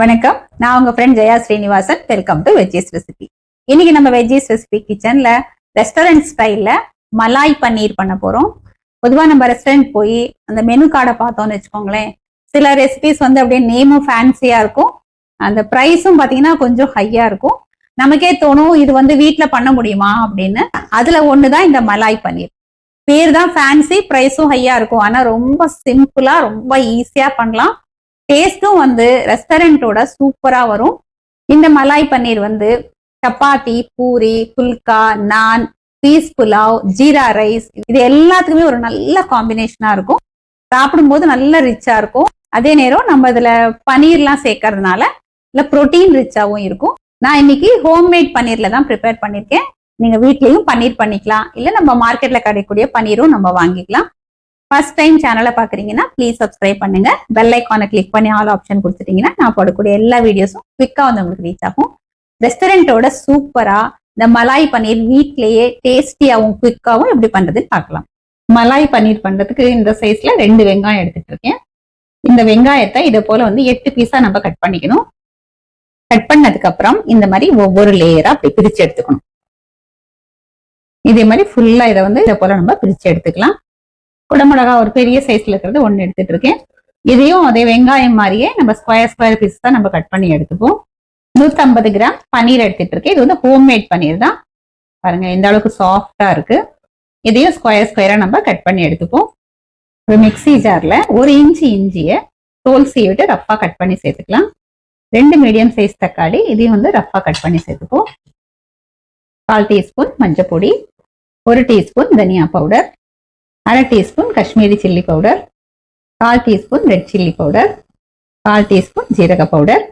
வணக்கம். நான் உங்க friend Jaya Srinivasan. Welcome to veggies recipe இன்னைக்கு நம்ம வெஜ்ஜீஸ் ரெசிபி கிச்சன்ல ரெஸ்டாரண்ட் ஸ்டைல்ல மலாய் பன்னீர் பண்ண போறோம். பொதுவா நம்ம ரெஸ்டாரண்ட் போய் அந்த மெனு கார்டை பார்த்தோம்னு வச்சுக்கோங்களேன். சில ரெசிபிஸ் வந்து அப்படியே நேமும் ஃபேன்சியா இருக்கும். அந்த ப்ரைஸும் பாத்தீங்கன்னா கொஞ்சம் ஹையா இருக்கும். நமக்கே தோணும் இது வந்து வீட்டில் பண்ண முடியுமா அப்படின்னு. அதுல ஒண்ணுதான் இந்த மலாய் பன்னீர். பேர் தான் ஃபேன்சி ப்ரைஸும் ஹையா இருக்கும். ஆனா ரொம்ப சிம்பிளா ரொம்ப ஈஸியா பண்ணலாம். டேஸ்ட்டும் வந்து ரெஸ்டாரண்ட்டோட சூப்பரா வரும். இந்த மலாய் பன்னீர் வந்து சப்பாத்தி பூரி புல்கா நான் பீஸ் புலாவ் ஜீரா ரைஸ் இது எல்லாத்துக்குமே ஒரு நல்ல காம்பினேஷனா இருக்கும். சாப்பிடும்போது நல்ல ரிச்சா இருக்கும். அதே நேரம் நம்ம இதுல பன்னீர்லாம் சேர்க்கறதுனால இல்ல புரோட்டீன் ரிச்சாவும் இருக்கும். நான் இன்னைக்கு ஹோம்மேட் பன்னீர்ல தான் ப்ரிப்பேர் பண்ணிருக்கேன். நீங்க வீட்லயும் பன்னீர் பண்ணிக்கலாம். இல்ல நம்ம மார்க்கெட்ல கிடைக்கக்கூடிய பன்னீரும் நம்ம வாங்கிக்கலாம். ஃபர்ஸ்ட் டைம் சேனலை பாக்குறீங்கன்னா ப்ளீஸ் சப்ஸ்கிரைப் பண்ணுங்க. பெல் ஐக்கானை கிளிக் பண்ணி ஆல் ஆப்ஷன் கொடுத்துட்டீங்கன்னா நான் போடக்கூடிய எல்லா வீடியோஸும் குவிக்கா வந்து உங்களுக்கு ரீச் ஆகும். ரெஸ்டாரண்ட்டோட சூப்பரா இந்த மலாய் பன்னீர் வீட்லயே டேஸ்டியாவும் குவிக்காவும் எப்படி பண்றதுன்னு பார்க்கலாம். மலாய் பன்னீர் பண்றதுக்கு இந்த சைஸ்ல ரெண்டு வெங்காயம் எடுத்துட்டு இருக்கேன். இந்த வெங்காயத்தை இதை போல வந்து எட்டு பீஸா நம்ம கட் பண்ணிக்கணும். கட் பண்ணதுக்கு அப்புறம் இந்த மாதிரி ஒவ்வொரு லேயரா அப்படி பிரிச்சு எடுத்துக்கணும். இதே மாதிரி ஃபுல்லா இதை வந்து இதை போல நம்ம பிரிச்சு எடுத்துக்கலாம். குடமிளகா ஒரு பெரிய சைஸ்ல இருக்கிறது ஒன்று எடுத்துட்டு இருக்கேன் இதையும் அதே வெங்காயம் மாதிரியே நம்ம ஸ்கொயர் ஸ்கொயர் பீஸ் தான் நம்ம கட் பண்ணி எடுத்துப்போம். நூற்றம்பது கிராம் பன்னீர் எடுத்துட்டு இருக்கேன் இது வந்து ஹோம்மேட் பன்னீர் தான். பாருங்க எந்த அளவுக்கு சாஃப்டா இருக்கு. இதையும் ஸ்கொயர் ஸ்கொயரா நம்ம கட் பண்ணி எடுத்துப்போம். ஒரு மிக்ஸி ஜார்ல ஒரு இன்ச்சு இஞ்சியை தோல் சீவிட்டு ரஃபா கட் பண்ணி சேர்த்துக்கலாம். ரெண்டு மீடியம் சைஸ் தக்காளி இதையும் வந்து ரஃபா கட் பண்ணி சேர்த்துப்போம். கால் டீஸ்பூன் மஞ்சள் பொடி ஒரு டீஸ்பூன் தனியா பவுடர் அரை டீஸ்பூன் காஷ்மீரி சில்லி பவுடர் கால் டீஸ்பூன் ரெட் சில்லி பவுடர் கால் டீஸ்பூன் ஜீரக பவுடர்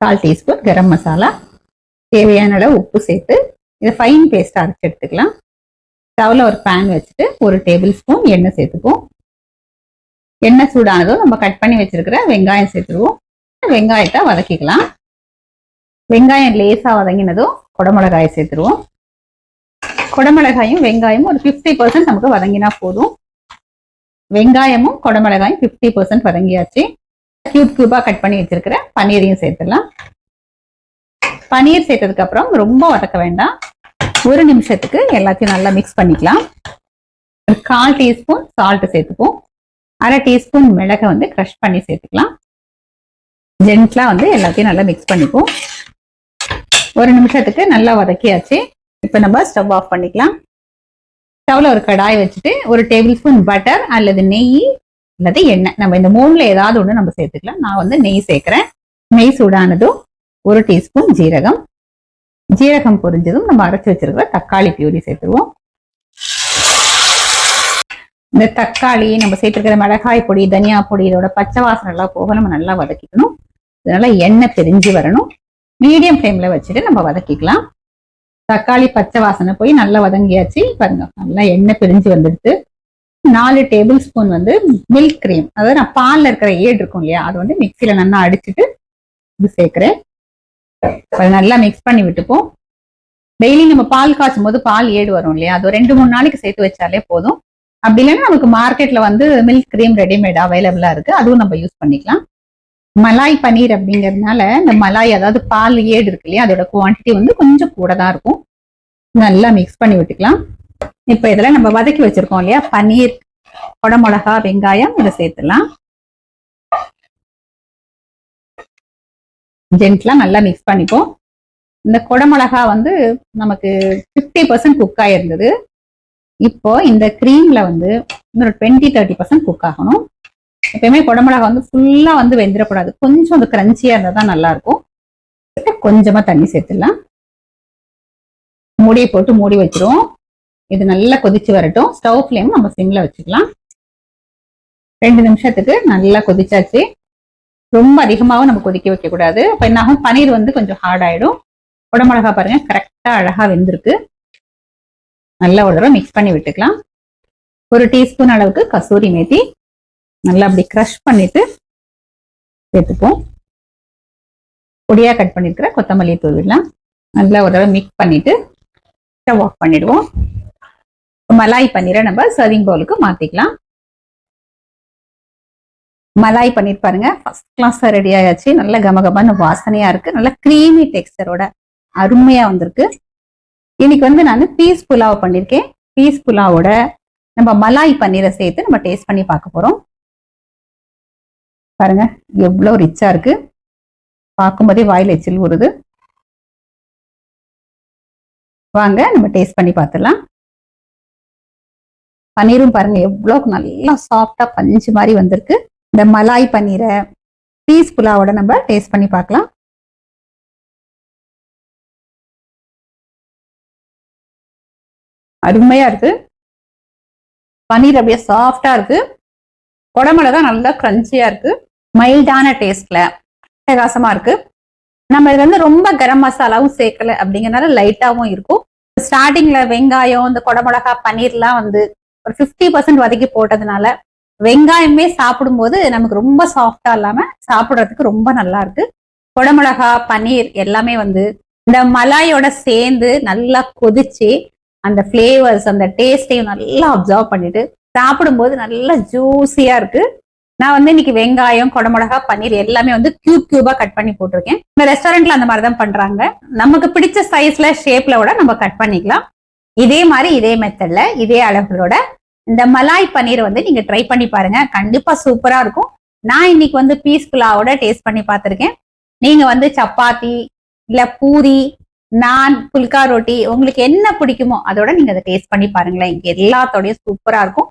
கால் டீஸ்பூன் கரம் மசாலா. தேவையான அளவு உப்பு சேர்த்து இதை ஃபைன் பேஸ்ட் அரைச்சி எடுத்துக்கலாம். ஸ்டவ்வில் ஒரு பேன் வச்சுட்டு ஒரு டேபிள் ஸ்பூன் எண்ணெய் சேர்த்துப்போம் எண்ணெய் சூடானதும் நம்ம கட் பண்ணி வச்சுருக்கிற வெங்காயம் சேர்த்துருவோம். வெங்காயத்தை வதக்கிக்கலாம். வெங்காயம் லேசாக வதங்கினதும் குடமிளகாயை சேர்த்துருவோம். குடமிளகாயும் வெங்காயமும் ஒரு ஃபிஃப்டி பர்சன்ட் நமக்கு வதங்கினா போதும். வெங்காயமும் குடமிளகாயும் ஃபிஃப்டி பர்சன்ட் வதங்கியாச்சு. கியூப் கியூபா கட் பண்ணி வச்சிருக்கிற பன்னீரையும் சேர்த்துடலாம். பன்னீர் சேர்த்ததுக்கு அப்புறம் ரொம்ப வதக்க வேண்டாம். ஒரு நிமிஷத்துக்கு எல்லாத்தையும் நல்லா மிக்ஸ் பண்ணிக்கலாம். ஒரு கால் டீஸ்பூன் சால்ட் சேர்த்துப்போம். அரை டீஸ்பூன் மிளகை வந்து க்ரஷ் பண்ணி சேர்த்துக்கலாம். ஜென்ட்லா வந்து எல்லாத்தையும் நல்லா மிக்ஸ் பண்ணிப்போம். ஒரு நிமிஷத்துக்கு நல்லா வதக்கியாச்சு. இப்போ நம்ம ஸ்டவ் ஆஃப் பண்ணிக்கலாம். ஸ்டவ்ல ஒரு கடாய் வச்சுட்டு ஒரு டேபிள் ஸ்பூன் பட்டர் அல்லது நெய் அல்லது எண்ணெய். நம்ம இந்த மூணுல ஏதாவது ஒன்று நம்ம சேர்த்துக்கலாம். நான் வந்து நெய் சேர்க்குறேன். நெய் சூடானதும் ஒரு டீஸ்பூன் ஜீரகம். ஜீரகம் பொரிஞ்சதும் நம்ம அரைச்சி வச்சிருக்கிற தக்காளி பியூரி சேர்த்துருவோம். இந்த தக்காளி நம்ம சேர்த்துருக்கிற மிளகாய் பொடி தனியா பொடி இதோட பச்சை வாசனை எல்லாம் போக நம்ம நல்லா வதக்கிக்கணும். இதனால எண்ணெய் பிரிஞ்சு வரணும். மீடியம் ஃப்ளேம்ல வச்சுட்டு நம்ம வதக்கிக்கலாம். தக்காளி பச்சை வாசனை போய் நல்லா வதங்கியாச்சு. பாருங்க நல்லா எண்ணெய் பிரிஞ்சு வந்துடுது. நாலு டேபிள் ஸ்பூன் வந்து மில்க் கிரீம் அதாவது நான் பால்ல இருக்கிற ஏடு இருக்கும் இல்லையா அது வந்து மிக்சியில நல்லா அடிச்சுட்டு இது சேர்க்குறேன். நல்லா மிக்ஸ் பண்ணி விட்டுப்போம். டெய்லி நம்ம பால் காய்ச்சும் போது பால் ஏடு வரும் இல்லையா அது ஒரு ரெண்டு மூணு நாளைக்கு சேர்த்து வச்சாலே போதும். அப்படி இல்லைன்னா நமக்கு மார்க்கெட்ல வந்து மில்க் கிரீம் ரெடிமேட் அவைலபிளா இருக்கு. அதுவும் நம்ம யூஸ் பண்ணிக்கலாம். மலாய் பன்னீர் அப்படிங்கறதுனால இந்த மலாய் அதாவது பால் ஏடு இருக்கு இல்லையா அதோட குவான்டிட்டி வந்து கொஞ்சம் கூட தான் இருக்கும். நல்லா மிக்ஸ் பண்ணி விட்டுக்கலாம். இப்போ இதில் நம்ம வதக்கி வச்சிருக்கோம் இல்லையா பன்னீர் குடமிளகா வெங்காயம் இதை சேர்த்துலாம் ஜென்ட்லாம் நல்லா மிக்ஸ் பண்ணிப்போம். இந்த குடமிளகா வந்து நமக்கு ஃபிஃப்டி பர்சன்ட் குக் ஆகிருந்தது இப்போ இந்த க்ரீம்ல வந்து இன்னொரு டுவெண்ட்டி தேர்ட்டி பர்சன்ட் குக் ஆகணும். எப்பயுமே குடமிளகா வந்து ஃபுல்லா வந்து வெந்துடக்கூடாது கொஞ்சம் அது கிரன்ச்சியா இருந்தால் தான் நல்லா இருக்கும் கொஞ்சமா தண்ணி சேர்த்துடலாம். மூடியை போட்டு மூடி வச்சிருவோம். இது நல்லா கொதிச்சு வரட்டும். ஸ்டவ் ஃப்ளேம் நம்ம சிம்ல வச்சுக்கலாம். ரெண்டு நிமிஷத்துக்கு நல்லா கொதிச்சாச்சு. ரொம்ப அதிகமாகவும் நம்ம கொதிக்க வைக்க கூடாது என்னாகும் பன்னீர் வந்து கொஞ்சம் ஹார்ட் ஆயிடும். குடமிளகா பாருங்க கரெக்டா அழகா வெந்திருக்கு. நல்லா ஒரு தடவை மிக்ஸ் பண்ணி விட்டுக்கலாம். ஒரு டீஸ்பூன் அளவுக்கு கசூரி மேத்தி. நல்லா அப்படி க்ரஷ் பண்ணிட்டு சேர்த்துப்போம் பொடியா கட் பண்ணிருக்கிற கொத்தமல்லி தூவிடலாம். நல்லா ஒரு தடவை மிக்ஸ் பண்ணிட்டு ஸ்டவ் ஆஃப் பண்ணிடுவோம். மலாய் பன்னீரை நம்ம சர்விங் பவுலுக்கு மாத்திக்கலாம். மலாய் பன்னீர் பாருங்க ஃபர்ஸ்ட் கிளாஸ் ரெடி ஆயாச்சு. நல்ல கமகமான வாசனையா இருக்கு. நல்ல க்ரீமி டெக்ஸ்டரோட அருமையா வந்திருக்கு. இன்னைக்கு வந்து நான் பீஸ் புலாவ் பண்ணியிருக்கேன் பீஸ் புலாவோட நம்ம மலாய் பன்னீரை சேர்த்து நம்ம டேஸ்ட் பண்ணி பார்க்க போறோம். பாருங்க எவ்வளோ ரிச்சா இருக்கு. பார்க்கும்போதே வாயில் எச்சில் ஊறுது. வாங்க நம்ம டேஸ்ட் பண்ணி பார்த்துடலாம். பன்னீரும் பாருங்க எவ்வளோ நல்லா சாஃப்டா பஞ்சு மாதிரி வந்திருக்கு. இந்த மலாய் பன்னீரை பீஸ் புலாவோட நம்ம டேஸ்ட் பண்ணி பார்க்கலாம். அருமையா இருக்கு. பன்னீர் அப்படியே சாஃப்டா இருக்கு. குடமிளகா நல்லா கிரன்ச்சியா இருக்கு. மைல்டான டேஸ்ட்ல பிரகாசமா இருக்கு. நம்ம இது வந்து ரொம்ப கரம் மசாலாவும் சேர்க்கல அப்படிங்கறனால லைட்டாவும் இருக்கும். ஸ்டார்டிங்ல வெங்காயம் இந்த குடமிளகா பன்னீர்லாம் வந்து ஒரு ஃபிஃப்டி பர்சன்ட் வதக்கி போட்டதுனால வெங்காயமே சாப்பிடும்போது நமக்கு ரொம்ப சாஃப்டா இல்லாம சாப்பிடுறதுக்கு ரொம்ப நல்லா இருக்கு. குடமிளகா பன்னீர் எல்லாமே வந்து இந்த மலாயோட சேர்ந்து நல்லா கொதிச்சு அந்த ஃப்ளேவர்ஸ் அந்த டேஸ்டையும் நல்லா அப்சர்வ் பண்ணிட்டு சாப்பிடும்போது நல்லா ஜூஸியா இருக்கு. நான் வந்து இன்னைக்கு வெங்காயம் குடமிளகா பன்னீர் எல்லாமே வந்து கியூப் கியூபா கட் பண்ணி போட்டிருக்கேன். இந்த ரெஸ்டாரண்ட்ல அந்த மாதிரி தான் பண்றாங்க. நமக்கு பிடிச்ச சைஸ்ல ஷேப்ல கூட நம்ம கட் பண்ணிக்கலாம். இதே மாதிரி இதே மெத்தட்ல இதே அளவுகளோட இந்த மலாய் பன்னீர் வந்து நீங்க ட்ரை பண்ணி பாருங்க. கண்டிப்பா சூப்பரா இருக்கும். நான் இன்னைக்கு வந்து பீஸ் புலாவோட டேஸ்ட் பண்ணி பார்த்திருக்கேன். நீங்க வந்து சப்பாத்தி இல்ல பூரி நான் புல்கா ரொட்டி உங்களுக்கு என்ன பிடிக்குமோ அதோட நீங்க அதை டேஸ்ட் பண்ணி பாருங்களேன். இங்க எல்லாத்தோடய சூப்பரா இருக்கும்.